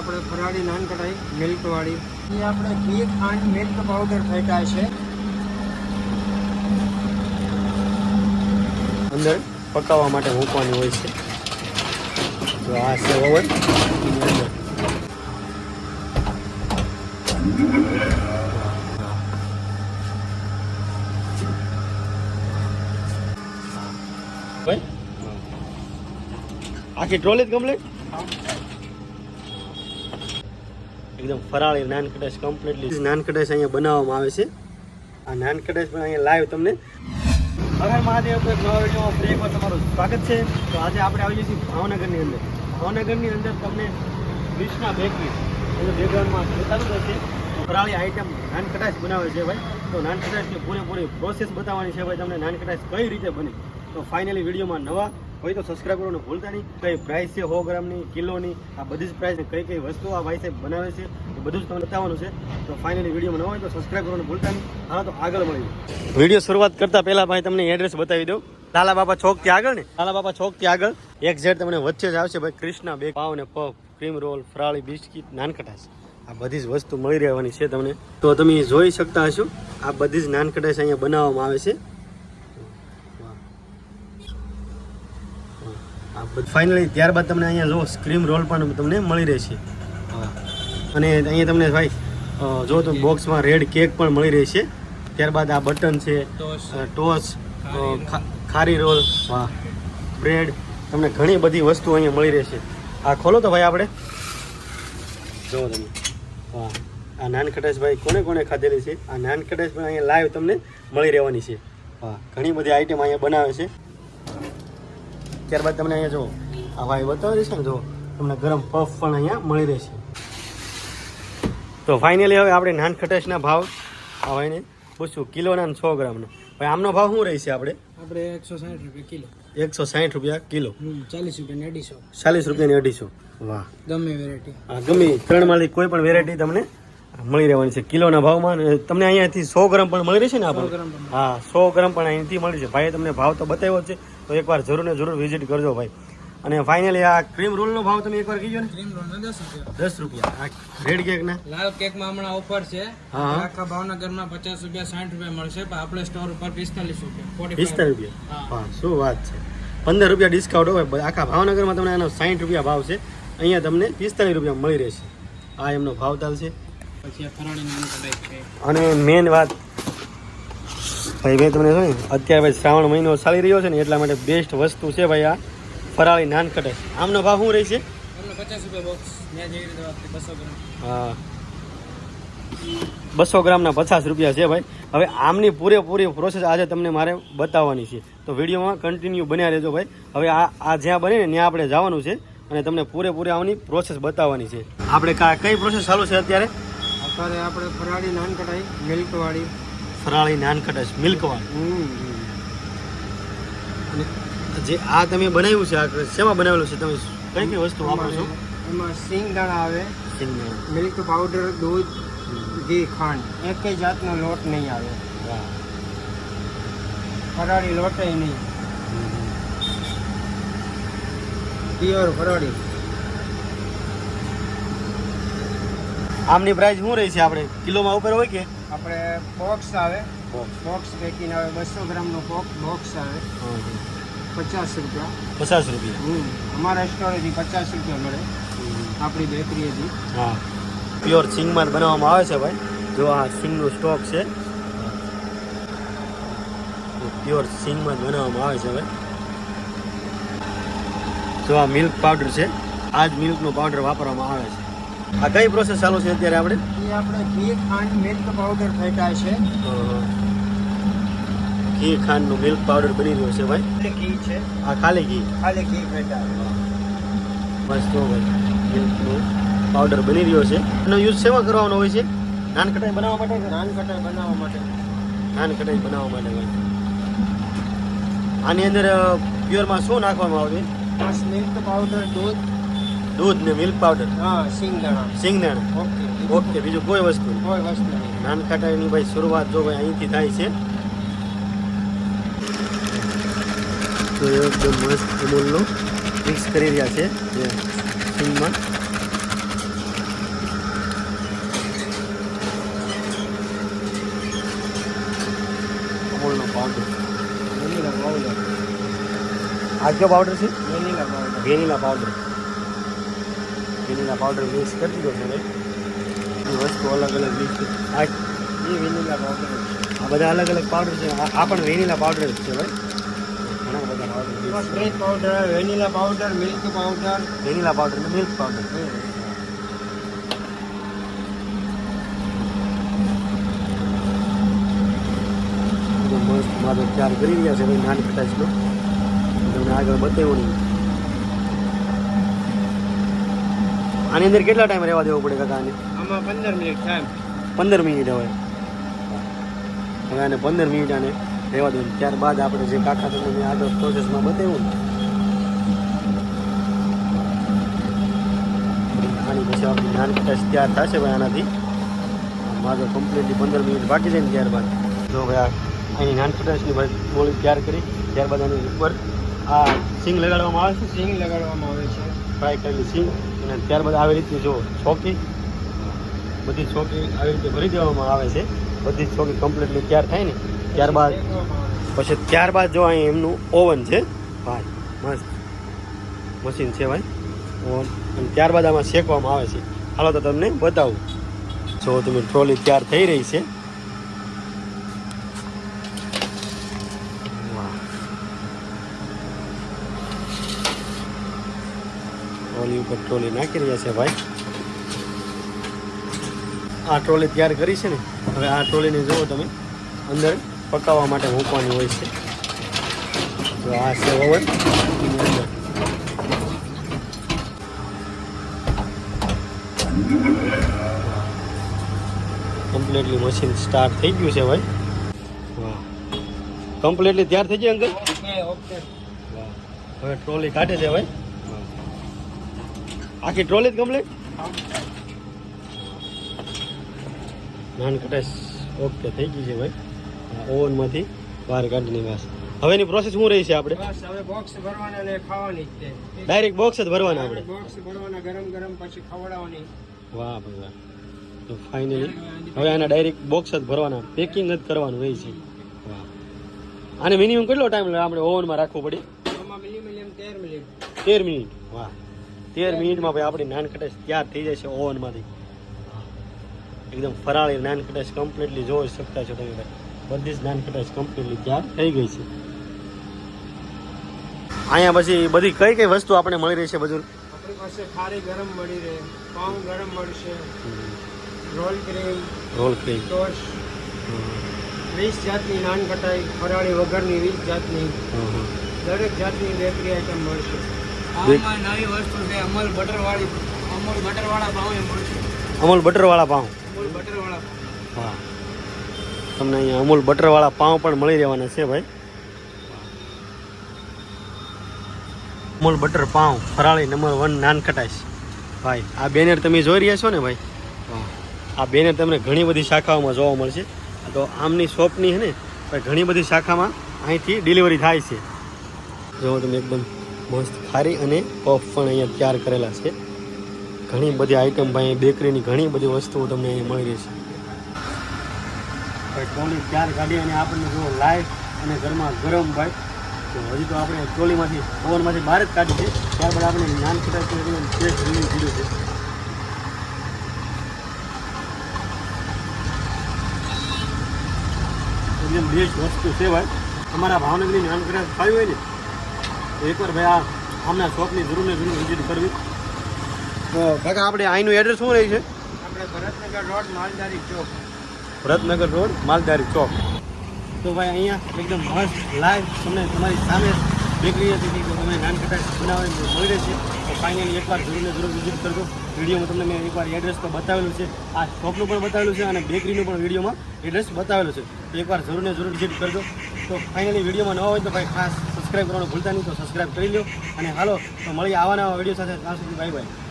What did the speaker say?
આપણે ફરાળી નાન કઢાઈ મિલ્કવાળી. એ આપણે ઘી, ખાંડ, મિલ્ક પાવડર ફેંકાય છે. અંદર પકાવવા માટે મૂકવાની હોય છે. તો આ છે ઓવન. આખી ટ્રોલી જ કમ્પ્લીટ એકદમ ફરાળી નાન કડાશ કમ્પ્લીટલી નાન કડાશ અહીંયા બનાવવામાં આવે છે. આ નાન કડાશ પણ અહીંયા લાઈવ તમને હર મહાદેવ એક નવા વિડીયોમાં તમારું સ્વાગત છે. તો આજે આપણે આવીએ છીએ ભાવનગરની અંદર. ભાવનગરની અંદર તમને કૃષ્ણા બેકરી એનું બેકગ્રાઉન્ડમાં બતાવું હશે તો ફરાળી આઈટમ નાન કટાશ બનાવે છે ભાઈ. તો નાન કટાશની પૂરેપૂરી પ્રોસેસ બતાવવાની છે ભાઈ તમને નાન કટાશ કઈ રીતે બને. તો ફાઇનલી વિડીયોમાં નવા હોય તો સબસ્ક્રાઈબ કરવાનું ભૂલતા નહીં. કઈ પ્રાઇસ છે, સો ગ્રામની, કિલોની, આ બધી જ પ્રાઇસ કઈ કઈ વસ્તુ આ ભાઈ સાહેબ બનાવે છે, એ બધું જ તમને બતાવવાનું છે. તો ફાઇનલી વિડીયોમાં ન હોય તો સબસ્ક્રાઈબ કરવાનું ભૂલતા નહીં. હા, તો આગળ મળીએ. વીડિયો શરૂઆત કરતા પહેલા ભાઈ તમને એડ્રેસ બતાવી દઉં. લાલા બાપા ચોકથી આગળ ને? લાલા બાપા ચોકથી આગળ. ઝેડ તમને વચ્ચે જ આવશે ભાઈ કૃષ્ણા બે પાવ ને પફ ક્રીમ રોલ ફરાળી, બિસ્કિટ નાનકટાશ આ બધી જ વસ્તુ મળી રહેવાની છે તમને. તો તમે જોઈ શકતા હશો, આ બધી જ નાનકટાશ અહીંયા બનાવવામાં આવે છે. ફાઇનલી ત્યારબાદ તમને અહીંયા જો સ્ક્રીમ રોલ પણ તમને મળી રહેશે. હા. અને અહીંયા તમને ભાઈ જો તો બોક્સમાં રેડ કેક પણ મળી રહેશે. ત્યારબાદ આ બટન છે ટોસ ખારી રોલ હા. બ્રેડ તમને ઘણી બધી વસ્તુ અહીંયા મળી રહેશે. આ ખોલો તો ભાઈ આપણે. જુઓ તમે. વાહ આ નાનખટાશ ભાઈ કોને કોને ખાધેલી છે? આ નાનખટાશ પણ અહીંયા લાઈવ તમને મળી રહેવાની છે. વાહ ઘણી બધી આઈટમ અહીંયા બનાવે છે. ત્યારબાદ તમને અહીંયા જો આ ભાઈ બતાવી છે ને જો તમને ગરમ પફ પણ અહીંયા મળી રહેશે. તો ફાઇનલી હવે આપણે નાન ખટાશના ભાવ આ ભાઈને પૂછ્યું કિલોના અને સો ગ્રામનો. ભાઈ આમનો ભાવ શું રહેશે આપણે? આપણે એકસો સાઠ રૂપિયા કિલો. એકસો સાઠ રૂપિયા કિલો. ચાલીસ રૂપિયા અઢીસો. ચાલીસ રૂપિયાની અઢીસો. વાહ. ગમે વેરાયટી હા ગમે ત્રણ ત્રણમાંથી કોઈ પણ વેરાયટી તમને મળી રહેવાની છે. કિલોના ભાવમાં તમને અહીંયાથી સો ગ્રામ પણ મળી રહેશે ને આપણે હા સો ગ્રામ પણ અહીંથી મળી છે. ભાઈએ તમને ભાવ તો બતાવ્યો છે. તો એકવાર જરૂર ને જરૂર વિઝિટ કરજો ભાઈ. અને ફાઇનલી આ ક્રીમ રોલનો ભાવ તમે એકવાર કહીજો ને. ક્રીમ રોલ દસ રૂપિયા. દસ રૂપિયા. આ રેડ કેક ને? લાલ કેકમાં હમણાં ઓફર છે. હા આખા ભાવનગરમાં પચાસ રૂપિયા સાઠ રૂપિયા મળશે પણ આપણે સ્ટોર ઉપર પિસ્તાલીસ રૂપિયા પિસ્તાલીસ રૂપિયા? હા. શું વાત છે. પંદર રૂપિયા ડિસ્કાઉન્ટ હોય આખા ભાવનગરમાં તમને એનો સાઠ રૂપિયા ભાવ છે. અહીંયા તમને પિસ્તાલીસ રૂપિયા મળી રહેશે. આ એમનો ભાવતાલ છે. પછી અને મેન વાત ભાઈ મેં તમને શું અત્યારે ભાઈ શ્રાવણ મહિનો ચાલી રહ્યો છે ને એટલા માટે બેસ્ટ વસ્તુ છે ભાઈ આ ફરાળી નાન કટે આમનો ભાવ શું રહેશે હા. બસો ગ્રામના પચાસ રૂપિયા છે ભાઈ. હવે આમની પૂરેપૂરી પ્રોસેસ આજે તમને મારે બતાવવાની છે. તો વિડીયોમાં કન્ટિન્યુ બન્યા રહેજો ભાઈ. હવે આ આ જ્યાં બને ને ત્યાં આપણે જવાનું છે અને તમને પૂરેપૂરી આમની પ્રોસેસ બતાવવાની છે. આપણે કા કઈ પ્રોસેસ ચાલુ છે અત્યારે? અત્યારે આપણે ફરાળી નાન કઢાઈ મિલ્ક વાળી ફરાળી નાન કટશ મિલ્કવાળી. અને જે આ તમે બનાવ્યું છે આ શેમાં બનાવેલું છે? તમે કઈ કઈ વસ્તુ વાપરો છો? એમાં સિંગ દાણા આવે સિંગદાણા. મિલ્ક પાવડર દૂધ ઘી ખાંડ. એક જાતનો લોટ નહીં આવે. ફરાળી લોટે નહીં. પ્યોર ફરાળી. આમની પ્રાઇસ શું રહી છે? આપણે કિલોમાં ઉપર હોય કે? આપણે બોક્સ આવે. બોક્સ પેકિંગ આવે બસો ગ્રામનો બોક્સ આવે. પચાસ રૂપિયા. પચાસ રૂપિયા. અમારા સ્ટોરેથી પચાસ રૂપિયા મળે. આપણી બેકરીએથી. હા. પ્યોર સિંગમાં બનાવવામાં આવે છે ભાઈ. જો આ સિંગનો સ્ટોક છે. પ્યોર સિંગમાં જ બનાવવામાં આવે છે ભાઈ. જો આ મિલ્ક પાવડર છે. આ જ મિલ્કનો પાવડર વાપરવામાં આવે છે. આ કઈ પ્રોસેસ ચાલુ છે અત્યારે આપણે? આપણે ઘી ખાંડ મિલ્ક પાવડર ફેંકાય છે. ઘી ખાંડનું મિલ્ક પાવડર બની રહ્યો છે ભાઈ. એટલે ઘી છે. આ ખાલી ઘી? ખાલી ઘી ફેંકાય બસ તો ભાઈ મિલ્કનું પાવડર બની રહ્યો છે. એનો યુઝ શેમાં કરવાનો હોય છે? નાન કટાઈ બનાવવા માટે નાન કટાઈ બનાવવા માટે. નાન કટાઈ બનાવવા માટે ભાઈ. આની અંદર પ્યોરમાં શું નાખવામાં આવે? મિલ્ક પાવડર દૂધ. દૂધ ને મિલ્ક પાવડર હા સિંગદાણા. સિંગદાણા. ઓકે. ઓકે બીજું કોઈ વસ્તુ કોઈ વસ્તુ નહીં. નાનકાટાની ભાઈ શરૂઆત જો ભાઈ અહીંથી થાય છે. તો એકદમ મસ્ત અમૂલનો મિક્સ કરી રહ્યા છે જે સિંગમાં અમૂલનો પાવડર આ કયો પાવડર છે? Vanilla powder vanilla powder vanilla powder mix કરી દીધો ભાઈ. ભાઈ બધી વસ્તુ અલગ અલગ મિક્સ આ એ વેનીલા પાવડર જ છે આ બધા અલગ અલગ પાવડર છે આ આ પણ વેનીલા પાવડર જ છે ભાઈ ઘણા બધા પાવડર એમાં spread powder vanilla powder milk powder vanilla powder અને મિલ્ક પાવડર એકદમ મસ્ત મારો તૈયાર કરી રહ્યા છે ભાઈ નાની કટાશનો તમને આગળ બતાવ્યું નહીં આની અંદર કેટલા ટાઈમ રહેવા દેવો પડે કાકા આને આમાં પંદર મિનિટ થાય પંદર મિનિટ હવે. હવે આને પંદર મિનિટ આને રહેવા દઉં ત્યારબાદ આપણે જે કાકા તમને મેં આગળ પ્રોસેસમાં બતાવ્યું ને આની પછી આપણી નાન કટાશ તૈયાર થશે ભાઈ આનાથી. મારો કમ્પ્લીટલી પંદર મિનિટ બાકી છે ને ત્યારબાદ. જો ભાઈ આની નાન કટાશની ભાઈ ગોળી તૈયાર કરી ત્યારબાદ આની ઉપર આ સિંગ લગાડવામાં આવે છે. સિંગ લગાડવામાં આવે છે. ફ્રાય કરેલી સિંગ. અને ત્યારબાદ આવી રીતે જો ચોકી. બધી ચોકી આવી રીતે ભરી દેવામાં આવે છે. બધી ચોકી કમ્પ્લીટલી તૈયાર થાય ને, ત્યારબાદ પછી ત્યારબાદ જો અહીં એમનું ઓવન છે, ભાઈ, મસ્ત મશીન છે ભાઈ ઓવન અને ત્યારબાદ આમાં શેકવામાં આવે છે. હાલો તો તમને બતાવું. જો તમે ટ્રોલી તૈયાર થઈ રહી છે. ટ્રોલી ઉપર ટ્રોલી નાખી રહ્યા છે ભાઈ. આ ટ્રોલી તૈયાર કરી છે ને હવે આ ટ્રોલીને જુઓ તમે અંદર પકાવવા માટે મૂકવાની હોય છે. તો આ છે ઓવન અંદર. કમ્પ્લીટલી મશીન સ્ટાર્ટ થઈ ગયું છે ભાઈ. કમ્પ્લીટલી તૈયાર થઈ ગઈ અંદર ઓકે ઓકે હવે ટ્રોલી કાઢે છે ભાઈ. આખી ટ્રોલી જ કમ્પ્લીટ નાન કટાશ ઓકે થઈ ગઈ છે ભાઈ. ઓવનમાંથી બહાર કાઢીની વાસ હવેની પ્રોસેસ શું રહી છે આપણે? બસ હવે બોક્સ ભરવાના ને ખાવાની જ છે. ડાયરેક્ટ બોક્સ જ ભરવાના આપણે. બોક્સ ભરવાના ગરમ ગરમ પછી ખવડાવવાની. વાહ ભાઈ વાહ. તો ફાઇનલી હવે આના ડાયરેક્ટ બોક્સ જ ભરવાના. પેકિંગ જ કરવાનું હોય છે. વાહ. આને મિનિમમ કેટલો ટાઈમ લાગે? આપણે ઓવનમાં રાખવું પડે? તેર મિનિટ. વાહ. તેર મિનિટમાં ભાઈ આપણી નાન કટાશ તૈયાર થઈ જશે ઓવનમાંથી એકદમ ફરાળી નાન કટાશ કમ્પ્લીટલી જોઈ શકતા છો તમે ભાઈ. બધી જ નાન કટાશ કમ્પ્લીટલી તૈયાર થઈ ગઈ છે. અહીંયા પછી બધી કઈ કઈ વસ્તુ આપણે મળી રહી છે બધું? આપણી પાસે ખારી ગરમ મળી રહે પાઉં ગરમ મળશે roll cream roll cream toast વીસ જાતની નાન કટાઈ ફરાળી વગરની વીસ જાતની. દરેક જાતની બેકરી આઈટમ મળશે. પાઉંમાં નવી વસ્તુ છે અમલ બટરવાળી અમૂલ બટરવાળા પાઉં એ મળશે. અમૂલ બટરવાળા પાઉં. વાહ તમને અહીંયા અમૂલ બટરવાળા પાઉં પણ મળી રહેવાના છે ભાઈ. અમૂલ બટર પાઉં ફરાળી નંબર વન નાન કટાશ ભાઈ આ બેનર તમે જોઈ રહ્યા છો ને ભાઈ? આ બેનર તમને ઘણી બધી શાખાઓમાં જોવા મળશે. તો આમની શોપની છે ને ઘણી બધી શાખામાં અહીંથી ડિલિવરી થાય છે. જો તમે એકદમ મસ્ત ખારી અને પફ પણ અહીંયા તૈયાર કરેલા છે. ઘણી બધી આઈટમ ભાઈ બેકરીની ઘણી બધી વસ્તુઓ તમને અહીં મળી રહેશે ભાઈ ટ્રોલી ચાર કાઢી અને આપણને જો લાઈટ અને ઘરમાં ગરમ ભાઈ, તો હજી તો આપણે ટ્રોલીમાંથી ઓવનમાંથી બહાર જ કાઢી છે. ત્યારબાદ આપણે નાન એકદમ ટેસ્ટ રિલીઝ કર્યું છે. એકદમ બેસ્ટ વસ્તુ છે ભાઈ. અમારા ભાવનગરની નાન કટાશ ખાવી હોય ને એકવાર ભાઈ આ આમના શોપની જરૂર ને જરૂર વિઝિટ કરવી. કાકા આપણે અહીંનું એડ્રેસ શું રહે છે? આપણે ભરતનગર રોડ માલધારી ચોક. ભરતનગર રોડ માલધારી ચોક. તો ભાઈ અહીંયા એકદમ મસ્ત લાઈવ તમને તમારી સામે બેકરી હતી કે તમે નાનકટા બનાવીને મળી છે. તો ફાઇનલી એકવાર જોઈને જરૂર વિઝિટ કરજો. વિડીયોમાં તમને મેં એકવાર એડ્રેસ તો બતાવેલું છે. આ શોપનું પણ બતાવેલું છે અને બેકરીનું પણ વિડીયોમાં એડ્રેસ બતાવેલું છે. તો એકવાર જરૂર ને જરૂર વિઝિટ કરજો. તો ફાઇનલી વિડીયોમાં નવા હોય તો ભાઈ ખાસ સબસ્ક્રાઈબ કરવાનું ભૂલતા નહીં તો સબસ્ક્રાઈબ કરી લો અને હાલો તો મળીએ આવા નવા વીડિયો સાથે. ત્યાં સુધી બાય બાય